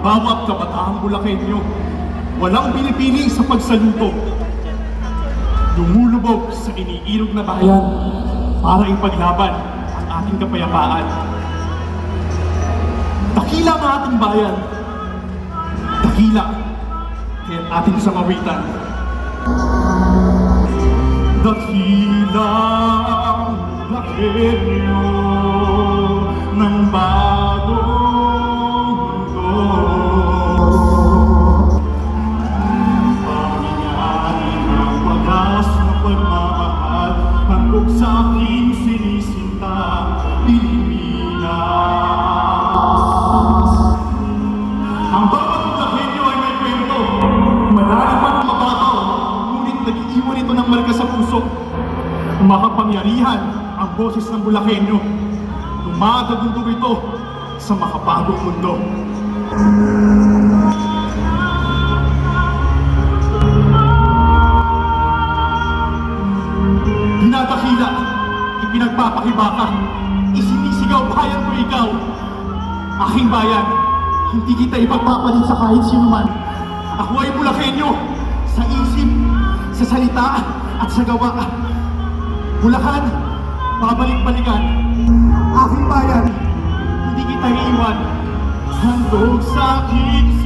bawat kabataang Bulakenyo. Walang pinipili sa pagsaluto. Lumulubog sa iniirog na bayan para ipaglaban ang ating kapayapaan. Dakila ang ating bayan. Dakila kaya ating samawitan. Dakila ang lakenyo Handog sa aking sinisinta Pilipinas Ang bawat lahenyo ay may kwento. Malalim at Ngunit nag-iiwan ito sa puso. Makapangyarihan ang boses ng Bulakenyo Dumadagundog ito sa makabagong mundo. Dinadakila, ipinagpapakibaka, isinisigaw bayan ko ikaw. Aking bayan, hindi kita ipagpapalit sa kahit sino man. Ako ay Bulakenyo, sa isip, sa salita, at sa gawa. Bulacan, babalik-balikan. Aking bayan, hindi kita iiwan. Handog sa sinisip